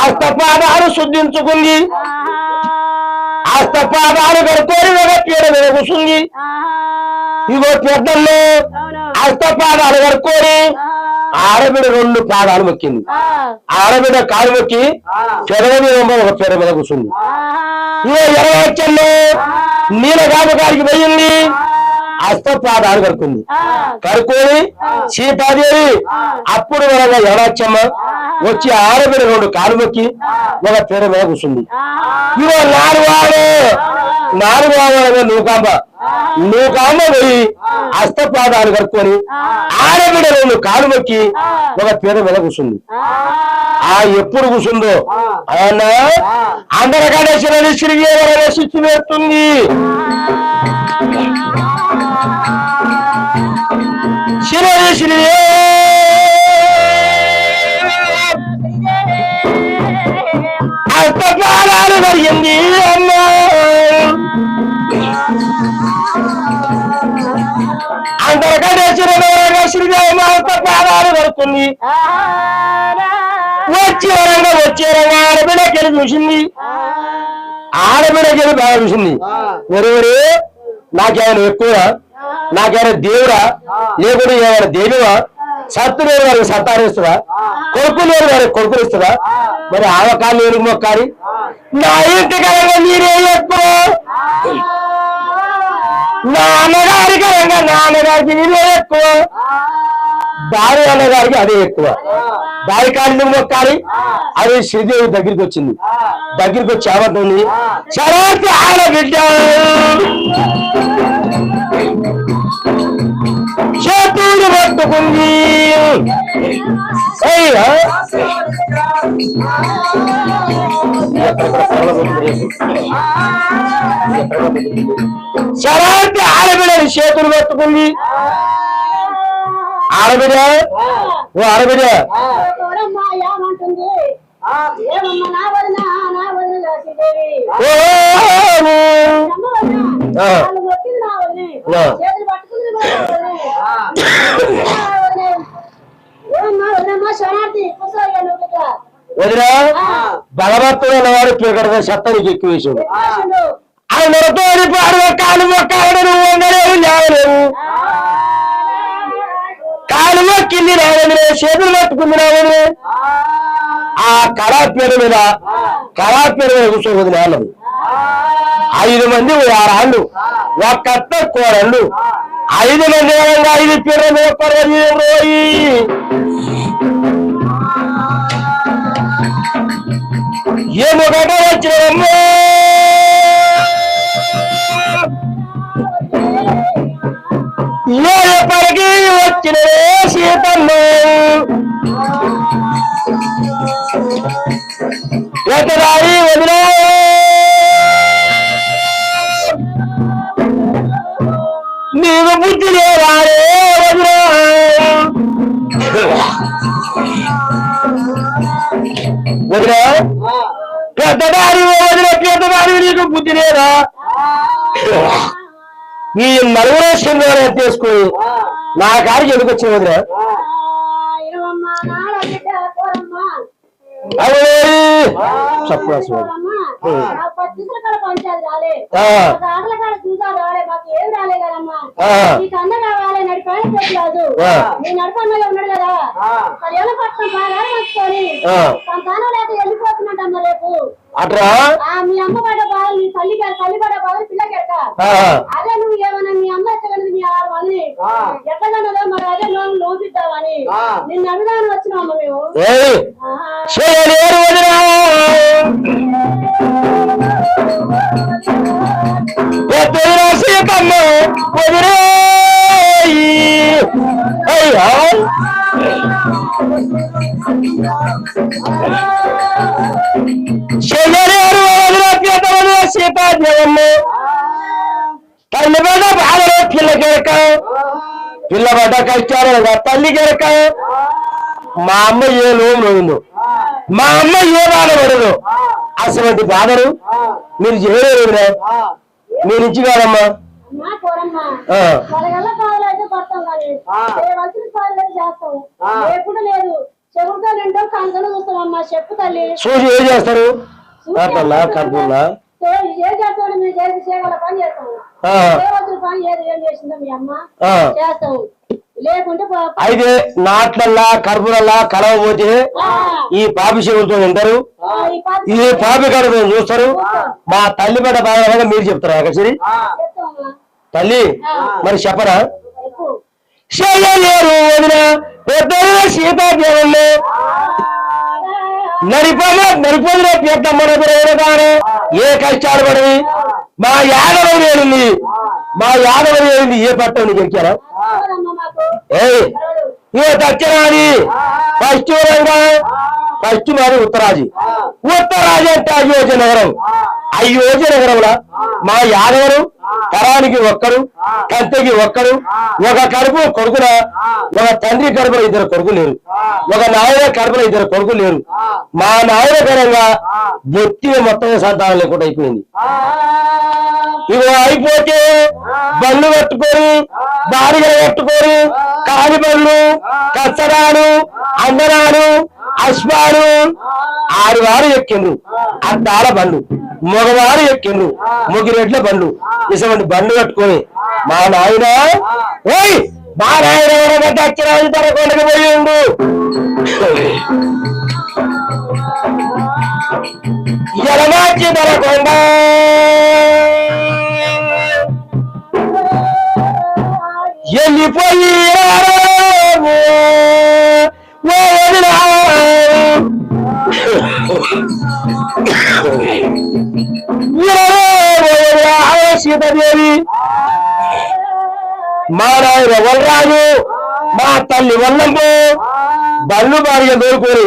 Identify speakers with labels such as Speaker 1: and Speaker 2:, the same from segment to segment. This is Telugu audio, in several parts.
Speaker 1: హస్తపాదాలు శుద్ధించుకుంది. హస్తపాదాలు పీడ మీద కూర్చుంది. ఇగో పెద్దల్లో హస్తపాదాలు కడుక్కొని ఆడబిడ రెండు పాదాలు మొక్కింది. ఆడబిడ కాలు మొక్కి మీద ఒక పీడ మీద కూర్చుంది. ఇగో ఇరవై వచ్చల్లో నీలగామ గారికి పోయింది. హస్తపాదాలు కడుక్కుంది. కడుక్కొని సీతాదేవి అప్పుడు వరగా ఎవరొచ్చమ్మ వచ్చి ఆడబిడ రెండు కాలు మొక్కి ఒక పీడ మీద కూర్చుంది. ఇవో నాలుగు నాలుగు వాడు నూకాంబ. నూకాంబ పోయి హస్తపాదాలు కట్టుకొని ఆడబిడ రెండు కాలు మొక్కి ఒక పేద మీద కూర్చుంది. ఆ ఎప్పుడు కూర్చుందో? ఆయన అందరికంటే చిన్న సిరిగి శిక్షు వేస్తుంది శిరడి అమ్మ? అందరికంటే చిన్న శ్రీదేవి హస్తపాదాలు కడుతుంది వచ్చే వరంగా వచ్చే రంగా ఆడబిడ్డకెళ్ళి చూసింది. ఆడబిడ్డకెళ్ళి బాగా చూసింది. ఒరే నాకేమైనా ఎక్కువ? నాకేమైనా దేవుడా? లేకుంటే ఏమైనా దేవివా సత్తు లేని వారికి సత్తారిస్తుందా కొడుకు లేని వారికి కొడుకులు ఇస్తుందా మరి ఆవకాలు లేని మొక్కాలి నా ఇంటి కనుక మీరే చెప్పు నాన్నగారి కనుక నా మీరే ఎక్కువ దారి అన్నగారికి అదే ఎక్కువ. దారి కాళ్ళు మొక్కాలి అది శ్రీదేవి దగ్గరికి వచ్చింది. దగ్గరికి వచ్చి ఏమంటుంది ఆడ పెట్టాను చేతులు పట్టుకుంది. అయ్యా చరాతి చేతులు పెట్టుకుంది. ఆడబిడ? ఓ ఆడబిడ్డ
Speaker 2: ఓ ఏమంటుంది ఏమమ్మా నా వదిన నా వదిన లక్ష్మీదేవి
Speaker 1: ఓ
Speaker 2: అమ్మ వదిన
Speaker 1: ఆ.
Speaker 2: వాళ్ళు మొక్కింది నా వదినే
Speaker 1: ఆ.
Speaker 2: చేతులు పట్టుకుంది మా వదినే నా వదినే. ఏమమ్మా వదినమ్మా శరణార్థి కూర్చోయ్యా నువ్వు ఇక్కడ
Speaker 1: వదినా? భగవంతుడు అన్నవాడు పీకడగా సత్తానికి ఎక్కువ వేసాడు. అందరితో పాడు కాలు మొక్కాడు నువ్వు ఉండలేవు లేవలేవు. కాలు మొక్కింది రావని చేతులు పట్టుకుంది రావని ఆ. కళాపీడ మీద కళాపీడ మీద కూర్చోవద్దు అన్నది ఐదు మంది ఆరాళ్ళు ఒక్కత్త కోరళ్ళు ఐదు మంది ఐదు పీడ మీద ఏమో గట వచ్చినమ్మో ఏ పరికి వచ్చిన సీతమ్మ ఎకరాయి వదిలే నీకు బుద్ధి లేవారే వదిలే వదిలే వదిలే పెద్దదారి నీకు బుద్ధి లేదా? ఈ నలుగురు సింగారం తీసుకుని నా కాడికి ఎందుకు వచ్చిన వదిలే? చెప్పు అసలు అట్రా?
Speaker 2: ఆ మీ అమ్మ పడ్డ బాధలు నీ తల్లి తల్లి పడ్డ బాధలు పిల్లకెక్క
Speaker 1: ఆ,
Speaker 2: అదే నువ్వు ఏమన్నా మీ అమ్మ ఎక్కగలదు మీ ఆరు మంది ఎక్కగలదో మరి అదే లోన్ లోపిద్దామని. నిన్ను అభిదానం వచ్చినామమ్మ మేము?
Speaker 1: ఏయ్ సీతమ్మ వదిలే అయ్యా చేయలేరు వదిన పెద్దవదిన సీతాదేవమ్మ తల్లి పడ్డ బాధలో పిల్ల కెరక పిల్ల పడ్డ కష్టాలు తల్లి కెరక మా అమ్మ ఏ లోన్ మా అమ్మ ఏ బాధ అసలు బాధలు మీరు చేయలేరు వదినా. మీరు ఇచ్చి కాదమ్మా. చూసి ఏం చేస్తారు? కాటల్లా కడుపుల్లా
Speaker 2: తో ఏది
Speaker 1: అయితే నాట్లల్లా కడుపులల్లా కలవబోతే ఈ పాపి చెవులతో వింటారు.
Speaker 2: ఈ పాప
Speaker 1: కడుపు చూస్తారు. మా తల్లి బిడ్డ బాగా మీరు చెప్తారా కచేరి తల్లి మరి చెప్పరా?
Speaker 2: చెప్పు.
Speaker 1: చేయలేరు వదిన పెద్ద సీతాదేవుళ్ళు. నడిపమ నడిపోదిన పెద్దమ్మన కానీ ఏ కష్టాలు పడవి? మా యాదవ వేలింది మా యాదవ వేలింది ఏ పట్టం నీకు ఎక్కారా
Speaker 2: అవునమ్మా మాకు
Speaker 1: ఏయ్ ఇవో దక్షిణాది ఫస్ట్ రంగా ఫస్ట్ మాది ఉత్తరాది ఉత్తరాది అంటే అయోధ్య నగరం అయోధ్య నగరంలో మా యాదవరు తరానికి ఒక్కడు కంతకి ఒక్కడు ఒక కడుపు కొడుకున ఒక తండ్రి కడుపులో ఇద్దరు కొడుకు లేరు. ఒక నాయన కడుపులో ఇద్దరు కొడుకు లేరు. మా నాయన కరంగా బొత్తిగా మొత్తం సంతానం లేకుండా అయిపోయింది. ఇవి అయిపోతే బళ్ళు కట్టుకొని బారిగా కట్టుకొని కాలి బళ్ళు కచ్చరాలు అందరాలు అశ్వాలు ఆరువారు ఎక్కిండ్రు. అద్దాల బండ్లు మగవారు ఎక్కిండ్రు. ముగ్గురెడ్ల బండ్లు. ఇటువంటి బండ్లు కట్టుకొని మా నాయన ఓయ్ మా నాయన దక్షిణాది తన కొండకి పోయిండు ఎలమాచి తన కొండ. వెళ్ళిపోయి సీతాదేవి మా నాయన వల్లరాజు మా తల్లి వల్లంపు బళ్ళు బారిగా దోరుకొని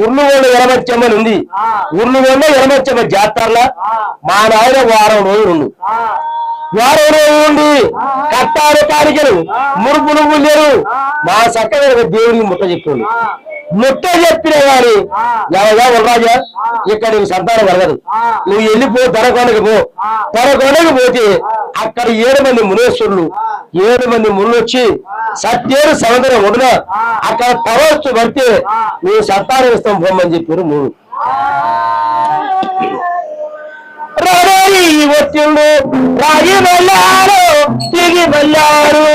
Speaker 1: ఉర్లు కొండ ఎరమచ్చమ్మని ఉంది. ఉర్లు కొండ ఎరమచ్చమ్మ జాతరలా మా నాయన వారం రోజులు ఉండు కట్టారు కారికలు మురుపు నువ్వు లేరు. మా చక్కగా దేవుడికి ముట్ట చెప్పిండు. ముట్ట చెప్పిన గాని ఎవరా వరరాజా ఇక్కడ నీకు సంతానం కలగదు. నువ్వు వెళ్ళిపో తరకొండకి పో. తరకొండకి పోతే అక్కడ ఏడు మంది మునేశ్వరులు ఏడు మంది ముళ్ళు వచ్చి సత్యేరు సముద్రం ఒడున అక్కడ తరవచ్చు పడితే నువ్వు సంతానం ఇస్తాం పోమని చెప్పారు మూడు. రాయి వచ్చిండు రాయి వెళ్ళారు తిరిగి వెళ్ళారు.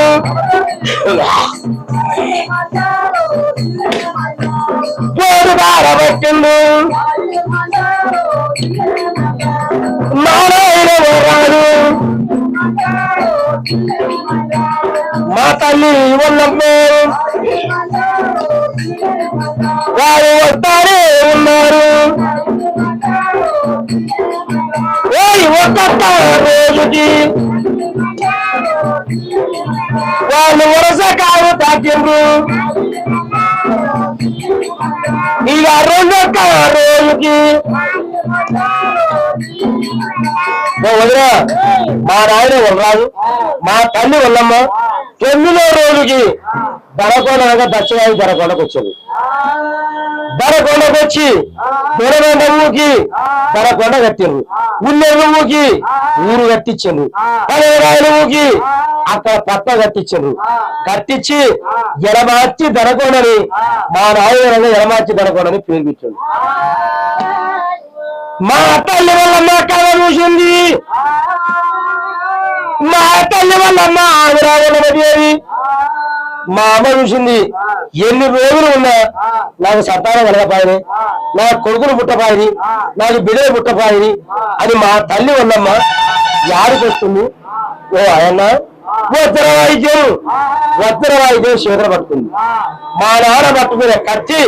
Speaker 1: పేరు బార వచ్చిండు నారాయణ మా తల్లి ఉన్నప్పుడు వారు వస్తారే ఉన్నారు. ఒక రోజుకి వాళ్ళు వరుస కావు తాకిండ్రు. ఇక రెండొక్క రోజుకి ఓ మా నాయన వలరాదు మా తల్లి వల్లమ్మ తొమ్మిదో రోజుకి దరకొండ అనగా దక్షిణాది దరకొండకు వచ్చింది. దరకొండకు వచ్చి దొరగొండ ఊకి కట్టిండ్రు. ఉల్లెరు ఊరు కట్టించిండ్రు. పదిహేను అక్కడ పట్ట కట్టించిండ్రు. కట్టించి ఎడమార్చి దరకొండని మా నాయన ఎడమార్చి దరకొండని పేరు పెట్టాడు మా అత్త వల్ల మా కథ చూసింది మా తల్లి వాళ్ళమ్మ మా దేవి మా అమ్మ చూసింది ఎన్ని రోజులు ఉన్నా నాకు సంతానం కలగపాయని నా కొడుకులు పుట్టపాయని నాకు బిడ్డలు పుట్టపాయని అని మా తల్లి ఉన్నమ్మ యాడికి వస్తుంది? ఓ ఆయన వజ్ర వాయిద్యం వజ్ర వాయిద్యం చేతులు పట్టుకుంది. మా నాన్న పట్టుకునే కత్తి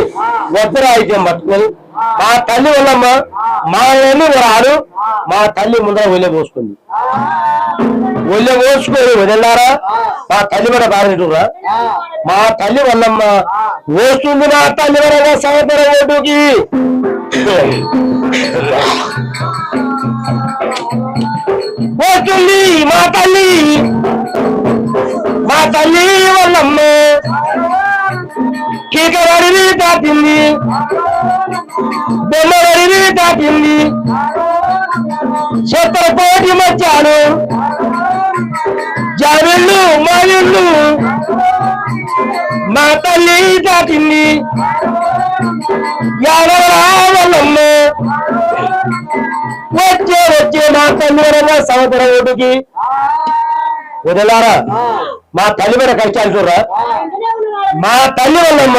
Speaker 1: వజ్ర వాయిద్యం పట్టుకుని మా తల్లి వల్లమ్మ మా ఎన్ని రాడు మా తల్లి ముందర ఒళ్ళే పోసుకుంది. ఒళ్ళే పోసుకొని వదిలారా? మా తల్లి మీద బాగా మా తల్లి వల్లమ్మ వస్తుంది నా తల్లి వల్ల సంవత్సరం ఓటుకి వస్తుంది మా తల్లి. మా తల్లి వల్లమ్మ కీకవడిని దాటింది. బొమ్మవడిని దాటింది. చెత్తపోటి మచ్చాను జావిళ్ళు మావిళ్ళు మా తల్లి దాటింది. యాదవరావల్లమ్మ వచ్చే వచ్చే మా తల్లి వరంగా సముద్ర ఒడ్డుకి వదిలారా? మా తల్లి మీద కష్టాలు చూడరా. మా తల్లి వల్లమ్మ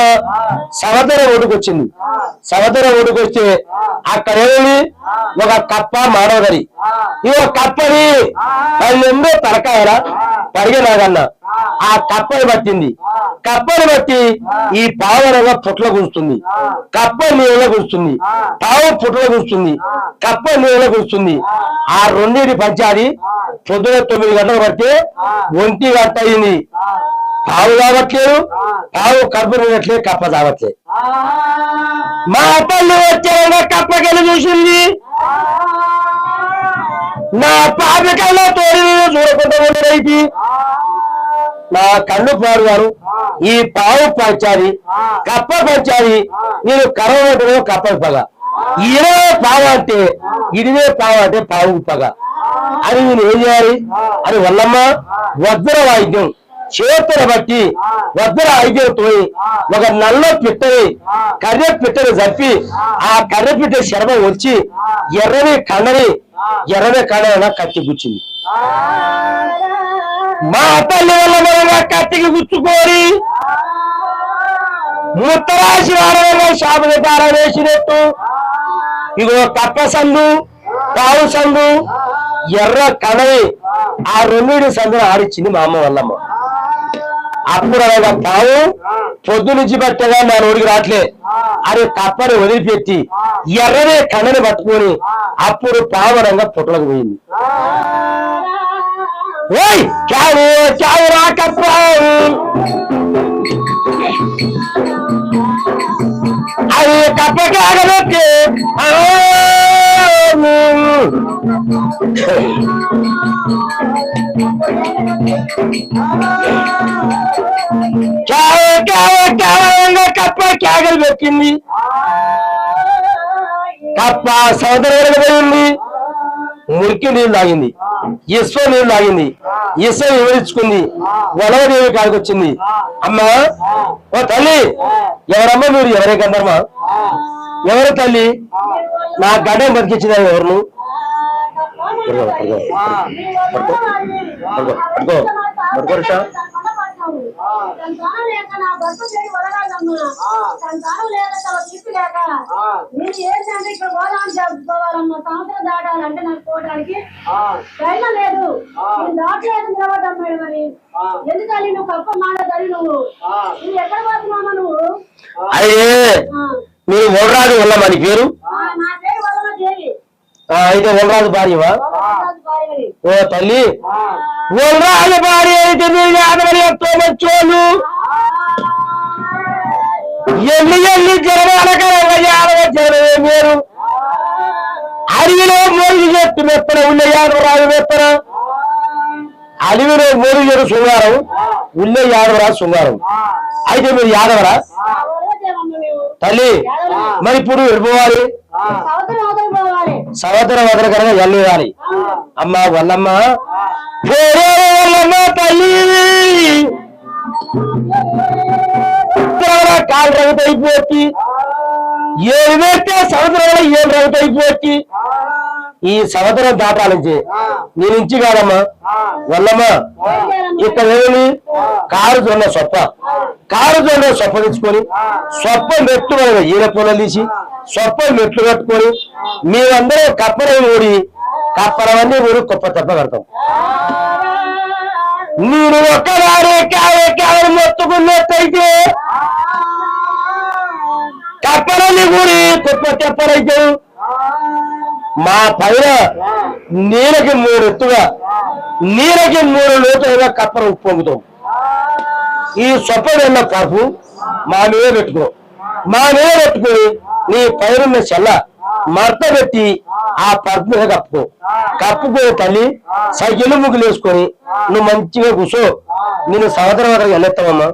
Speaker 1: సముద్ర ఒడ్డుకు వచ్చింది. సముద్ర ఒడ్డుకు వస్తే అక్కడ ఏమి ఒక కప్ప మానవదరి. ఈ ఒక కప్పని పన్నెండు తలకాయల పరిగెనాగన్న ఆ కప్పని పట్టింది. కప్పని బట్టి ఈ పావురంగా పుట్ల కూస్తుంది కప్ప నీళ్ళ కూస్తుంది పావు పుట్ల కూస్తుంది కప్ప నీళ్ళ కూస్తుంది ఆ. రెండింటి పంచాది పొద్దున తొమ్మిది గంటలు పడితే ఒంటి గంట అయింది. పావు తాగట్లేదు. పావు కడుపు నిండట్లేదు. కప్ప తాగట్లేదు. మా తల్లి వచ్చేగా కప్పకెళ్ళి చూసింది. నా పాపికల్లో తోడి చూడకుండా ఉండేది. నా కళ్ళు పారుగారు ఈ పావు పంచాలి కప్ప పంచాలి నేను కరవటం కప్ప పగ. ఇదే పావు అంటే ఇదివే పావు అంటే పావు పగ. అని నేను ఏం చేయాలి? అని వల్లమ్మ వజ్ర వాయిద్యం. చేతుల బట్టి వజ్ర వాయిద్యంతో ఒక నల్ల పిట్టని కర్రె పిట్టని చంపి ఆ. కర్రె పిట్ట శర్మ వచ్చి ఎర్రని కన్నని ఎర్రని కన్న కత్తి గుచ్చింది మా తల్లి వల్ల మనగా కత్తికి గుచ్చుకోరి ముత్తరాశి వారంగా శాపద తార వేసినట్టు. ఇగో కప్ప సందు కావు సందు ఎర్ర కడవి ఆ రెండింటి సందులు ఆడిచ్చింది మా అమ్మ వల్లమ్మ. అప్పుడు అనగా పావు పొద్దు నుంచి పట్టగా నా నోడికి రాట్లే. అరే కప్పని వదిలిపెట్టి ఎర్రనే కన్నని పట్టుకొని అప్పుడు పావనంగా పుట్టలకు పోయింది. ఓయ్ చావు చావు రా కప్ప అది కప్ప కాగబెట్టి. చావు చావు చావు కప్ప క్యాగలు పెట్టింది కప్ప సోదరుడు పోయింది. మురికి నీళ్ళు తాగింది. ఇసుక నీరు తాగింది ఇసుక వివరించుకుంది వలవదేవి కాడికి వచ్చింది అమ్మా ఓ తల్లి ఎవరమ్మా మీరు ఎవరే గంధర్మా ఎవరు తల్లి నా గడ్డం బతికించిందా ఎవరు పడుకో, పడుకో. పడుకో, పడుకో. పడుకో, రిషా.
Speaker 2: సంతానం లేక నా భర్త చేయి వదలాలమ్మా. సంతానం లేక తన తీపి లేక. నేను ఏంటంటే ఇక్కడ గోదాం జరుపుకోవాలమ్మా సంవత్సరం దాటాలంటే నాకు పోవడానికి ధైర్యం లేదు. నేను దాటలేదు నిలబడ్డాం మేడం అని. ఎందుకని నువ్వు కప్ప మాడదని నువ్వు? నువ్వు ఎక్కడ పోతున్నామా నువ్వు?
Speaker 1: మీరు ఓడరాజు వల్లమ్మా నీ పేరు?
Speaker 2: ఆ, నా పేరు వదల దేవి
Speaker 1: ఆ, అయితే ఓడరాజు భార్యవా. ఓ తల్లి. భార్య అయితే యాదవరి ఎల్లి ఎల్లి జనమే మీరు. అడవిలో మోరుగు చెట్టు ఉన్న యాదవరాజు మెత్తన. అడవిలో మోరుగు చెట్టు శృంగారం ఉన్నే యాదవరాజు శృంగారం. అయితే మీరు యాదవరా? తల్లి మరి ఇప్పుడు వెళ్ళిపోవాలి సహోదర వదలకరంగా వెళ్ళాలి అమ్మ వల్లమ్మ తల్లి. కాలు రగత అయిపోయి ఏడు వేస్తే సముద్రంలో ఏడు రగత అయిపోయి ఈ సముద్రం దాటాలించి నీ నుంచి కాదమ్మా. వల్లమ్మ ఇక్కడ ఏమి కారు జొన్న సొప్ప. కారు జొన్న సొప్ప తెచ్చుకొని సొప్ప మెట్టు మనం ఈర పొలం తీసి సొప్ప మెట్లు కట్టుకొని మేమందరూ కప్పలని ఊడి కప్పలవన్నీ ఊరి గొప్ప తెప్ప పెడతాం నేను ఒక్కదానే కావే కావని మొత్తుకున్నట్టయితే కప్పలని ఊరి గొప్ప తెప్పలైతే మా పైన నీలకి మూడు ఎత్తుగా నీలకి మూడు లోతుగా కప్పర ఉప్పొంగుతాం. ఈ సొప్ప కప్పు మా మీద పెట్టుకో. మా మీద పెట్టుకుని నీ పైరున్న చెల్ల మడత పెట్టి ఆ. పర్ద మీద కప్పుకో. తల్లి సైకిల్ ముగ్గులు వేసుకొని నువ్వు మంచిగా కూర్చో నేను సహోదరం వరకు వెళ్ళేస్తామమ్మా